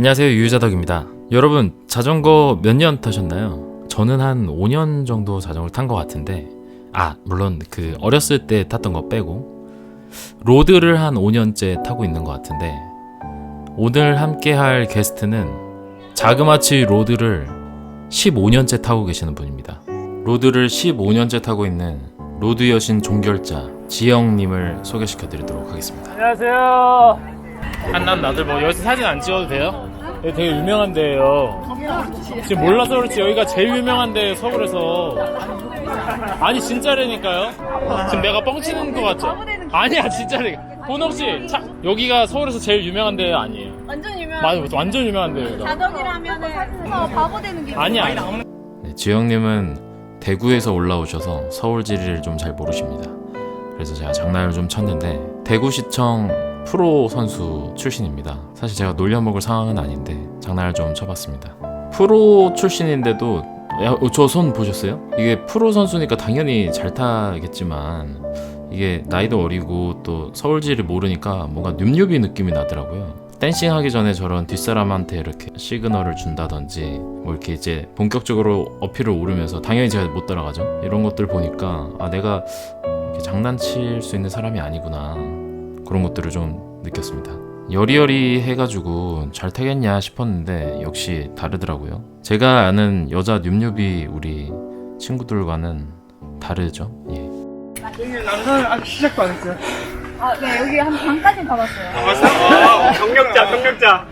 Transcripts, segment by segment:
안녕하세요 유유자덕입니다. 여러분 자전거 몇 년 타셨나요? 저는 한 5년 정도 자전거를 탄 것 같은데 아 물론 그 어렸을 때 탔던 거 빼고 로드를 한 5년째 타고 있는 것 같은데 오늘 함께 할 게스트는 자그마치 로드를 15년째 타고 계시는 분입니다. 로드를 15년째 타고 있는 로드 여신 종결자 지영님을 소개시켜 드리도록 하겠습니다. 안녕하세요. 한남 나들 뭐 여기서 사진 안 찍어도 돼요? 여기 되게 유명한 데예요. 지금 몰라서 그렇지 여기가 제일 유명한 데 서울에서. 아니 진짜라니까요. 지금 내가 뻥치는 거 같죠? 아니야 씨, 차, 여기가 서울에서 제일 유명한 데 아니에요. 완전 유명한 맞아, 완전 유명한 데예요. 자덕이라면은 어, 바보 되는 게 아니야. 네, 지영님은 대구에서 올라오셔서 서울 지리를 좀 잘 모르십니다. 그래서 제가 장난을 좀 쳤는데 대구시청 프로 선수 출신입니다. 사실 제가 놀려먹을 상황은 아닌데 장난을 좀 쳐봤습니다. 프로 출신인데도 저 손 보셨어요? 이게 프로 선수니까 당연히 잘 타겠지만 이게 나이도 어리고 또 서울지를 모르니까 뭔가 늠늉이 느낌이 나더라고요. 댄싱 하기 전에 저런 뒷사람한테 이렇게 시그널을 준다든지 뭐 이렇게 이제 본격적으로 어필을 오르면서 당연히 제가 못 따라가죠. 이런 것들 보니까 아 내가 이렇게 장난칠 수 있는 사람이 아니구나 그런 것들을 좀 느꼈습니다. 여리여리 해가지고 잘 타겠냐 싶었는데 역시 다르더라고요. 제가 아는 여자 늠늉이 우리 친구들과는 다르죠. 예. 남산은 아직 시작도 안 했어요. 아, 네 여기 한 반까지 가봤어요. 아, 경력자, 경력자.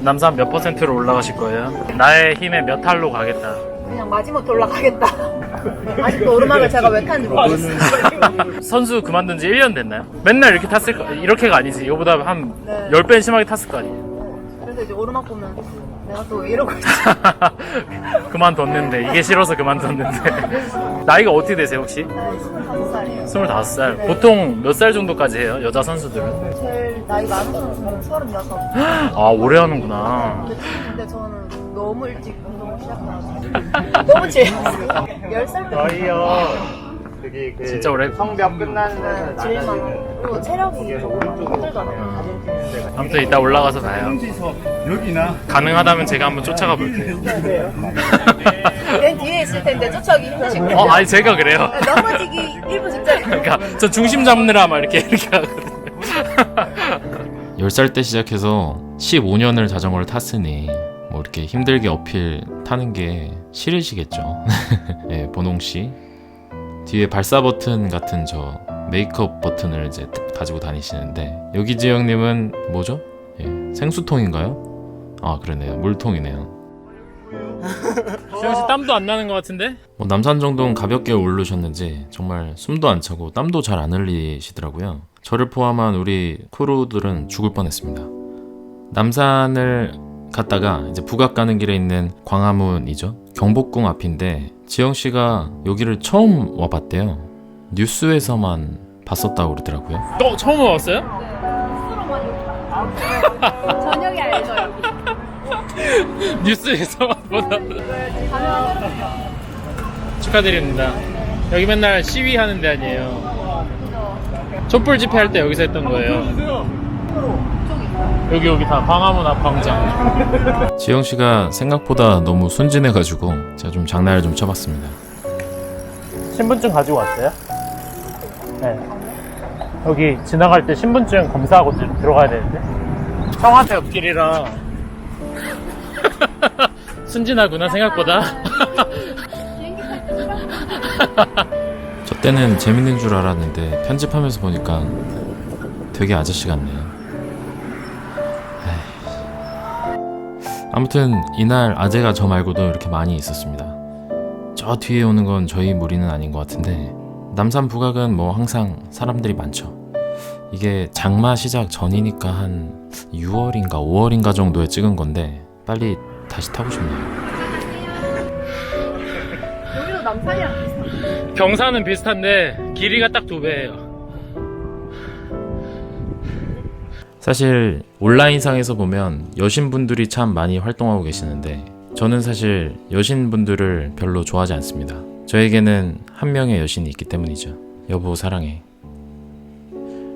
남산 몇 퍼센트로 올라가실 거예요? 나의 힘에 몇 할로 가겠다. 그냥 마지막 올라가겠다. 아직도 오르막을 제가 왜 타는지 모르겠어요. 선수 그만둔 지 1년 됐나요? 맨날 이렇게 탔을 거, 이렇게가 아니지. 이거보다 한 네. 10배 심하게 탔을 거 아니에요. 그래서 이제 오르막 보면 내가 또 이러고 있지. 그만뒀는데, 이게 싫어서 그만뒀는데. 나이가 어떻게 되세요, 혹시? 25살이에요. 25살. 보통 몇 살 정도까지 해요, 여자 선수들은? 제일 나이 많은 선수는 36. 아, 오래 하는구나. 근데 저는 너무 일찍 운동을 너무 질렸어요. 10살 때 저희요. 저기 그 진짜 오래. 성벽 끝나는 제일 많아요. 그리고 체력이 힘들더라고요. 음. 아무튼 이따 올라가서 봐요. 여기나 가능하다면 제가 한번 쫓아가 볼게요. 맨 뒤에 있을 텐데 쫓아오기 힘드실 거예요. 어, 아니, 제가 그래요. 넘어지기 1분 직전에. 그러니까, 저 중심 잡느라 막 이렇게, 이렇게 하거든요. 10살 때 시작해서 15년을 자전거를 탔으니 뭐 이렇게 힘들게 어필 타는 게 싫으시겠죠. 예, 보농 씨 뒤에 발사 버튼 같은 저 메이크업 버튼을 이제 가지고 다니시는데 여기 지영님은 뭐죠? 예, 생수통인가요? 아 그러네요 물통이네요. 수영 씨 땀도 안 나는 것 같은데? 뭐 남산 정도는 가볍게 오르셨는지 정말 숨도 안 차고 땀도 잘 안 흘리시더라고요. 저를 포함한 우리 크루들은 죽을 뻔했습니다. 남산을 갔다가 이제 북악 가는 길에 있는 광화문이죠. 경복궁 앞인데 지영 씨가 여기를 처음 와봤대요. 뉴스에서만 봤었다고 그러더라고요. 또 처음 와봤어요? 저녁에 알죠. 뉴스에서만 보다. 축하드립니다. 여기 맨날 시위하는 데 아니에요. 촛불 집회 할 때 여기서 했던 거예요. 여기 여기 다 광화문 앞 광장. 지영 씨가 생각보다 너무 순진해가지고 제가 좀 장난을 좀 쳐봤습니다. 신분증 가지고 왔어요? 네. 여기 지나갈 때 신분증 검사하고 들- 들어가야 되는데. 청와대 옆길이라. 순진하구나 생각보다. 저 때는 재밌는 줄 알았는데 편집하면서 보니까 되게 아저씨 같네요. 아무튼 이날 아재가 저 말고도 이렇게 많이 있었습니다. 저 뒤에 오는 건 저희 무리는 아닌 것 같은데 남산 북악은 뭐 항상 사람들이 많죠. 이게 장마 시작 전이니까 한 6월인가 5월인가 정도에 찍은 건데 빨리 다시 타고 싶네요. 여기도 남산이랑. 경사는 비슷한데 길이가 딱 두 배예요. 사실 온라인상에서 보면 여신분들이 참 많이 활동하고 계시는데 저는 사실 여신분들을 별로 좋아하지 않습니다. 저에게는 한 명의 여신이 있기 때문이죠. 여보 사랑해.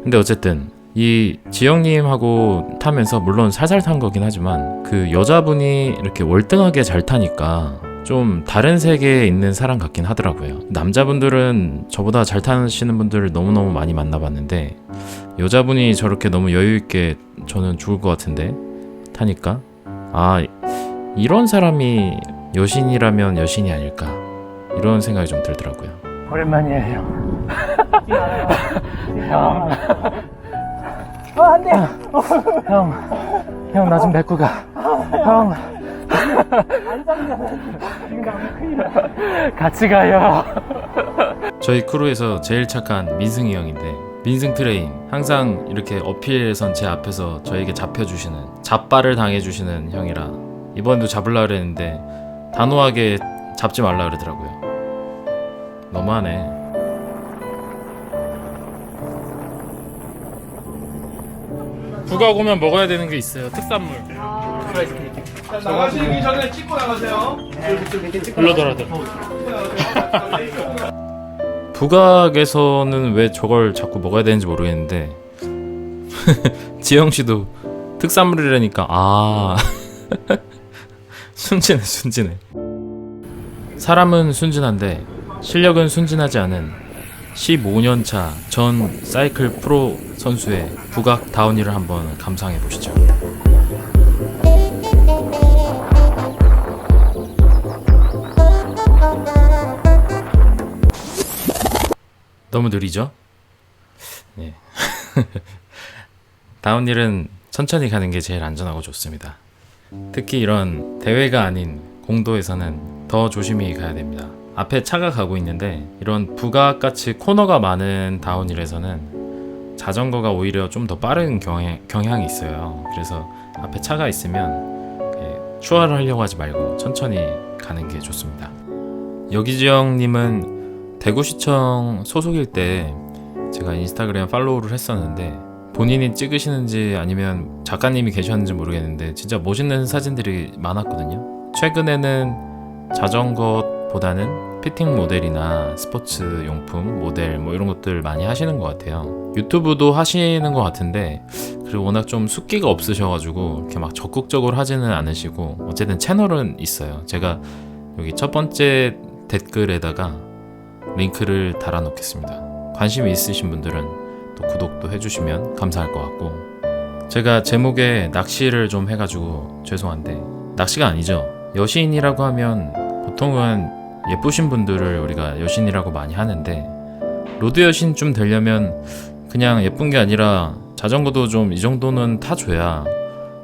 근데 어쨌든 이 지영님하고 타면서 물론 살살 탄 거긴 하지만 그 여자분이 이렇게 월등하게 잘 타니까 좀 다른 세계에 있는 사람 같긴 하더라고요. 남자분들은 저보다 잘 타시는 분들을 너무너무 많이 만나봤는데 여자분이 저렇게 너무 여유있게 저는 죽을 것 같은데 타니까 아 이런 사람이 여신이라면 여신이 아닐까 이런 생각이 좀 들더라고요. 오랜만이에요. 형. 형. 형, 나좀 뵙고 가. 형. 같이 가요. 저희 크루에서 제일 착한 민승이 형인데 민승 트레인 항상 이렇게 어필에선 제 앞에서 저에게 잡혀주시는 잡발을 당해주시는 형이라 이번에도 잡으려 그랬는데 단호하게 잡지 말라 그러더라고요 너무하네 북악 오면 먹어야 되는 게 있어요. 특산물. 나가시기 전에 찍고 나가세요. 불러더라도. 북악에서는 왜 저걸 자꾸 먹어야 되는지 모르겠는데 지영 씨도 특산물이라니까. 아. 순진해 순진해. 사람은 순진한데 실력은 순진하지 않은 15년차 전 사이클 프로 선수의 북악 다운이를 한번 감상해 보시죠 너무 느리죠? 네. 다운힐은 천천히 가는 게 제일 안전하고 좋습니다. 특히 이런 대회가 아닌 공도에서는 더 조심히 가야 됩니다. 앞에 차가 가고 있는데 이런 부각같이 코너가 많은 다운힐에서는 자전거가 오히려 좀 더 빠른 경향, 경향이 있어요. 그래서 앞에 차가 있으면 예, 추월을 하려고 하지 말고 천천히 가는 게 좋습니다. 여기지영님은 대구시청 소속일 때 제가 인스타그램 팔로우를 했었는데 본인이 찍으시는지 아니면 작가님이 계셨는지 모르겠는데 진짜 멋있는 사진들이 많았거든요. 최근에는 자전거보다는 피팅 모델이나 스포츠 용품 모델 뭐 이런 것들 많이 하시는 것 같아요. 유튜브도 하시는 것 같은데 그리고 워낙 좀 숫기가 없으셔가지고 이렇게 막 적극적으로 하지는 않으시고 어쨌든 채널은 있어요. 제가 여기 첫 번째 댓글에다가 링크를 달아놓겠습니다. 관심 이 있으신 분들은 또 구독도 해주시면 감사할 것 같고 제가 제목에 낚시를 좀 해가지고 죄송한데 낚시가 아니죠. 여신이라고 하면 보통은 예쁘신 분들을 우리가 여신이라고 많이 하는데 로드 여신 좀 되려면 그냥 예쁜 게 아니라 자전거도 좀 이 정도는 타줘야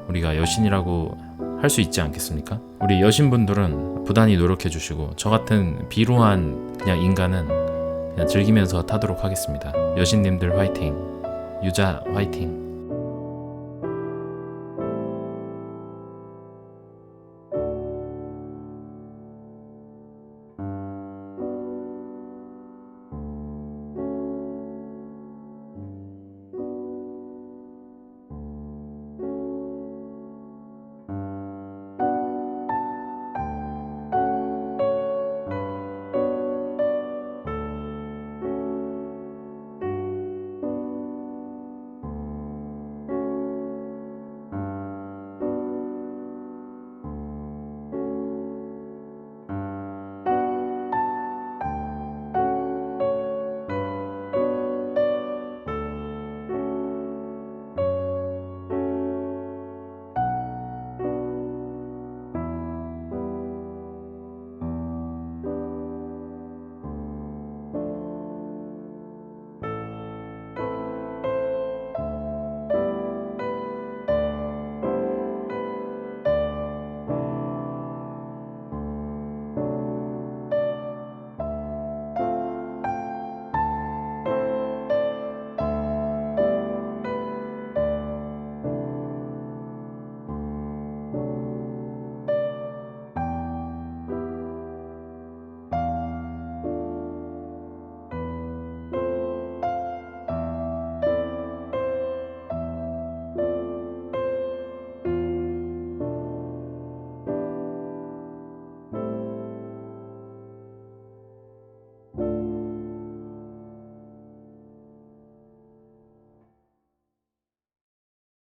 우리가 여신이라고 할 수 있지 않겠습니까? 우리 여신분들은 부단히 노력해 주시고 저 같은 비루한 그냥 인간은 그냥 즐기면서 타도록 하겠습니다. 여신님들 화이팅. 유자 화이팅.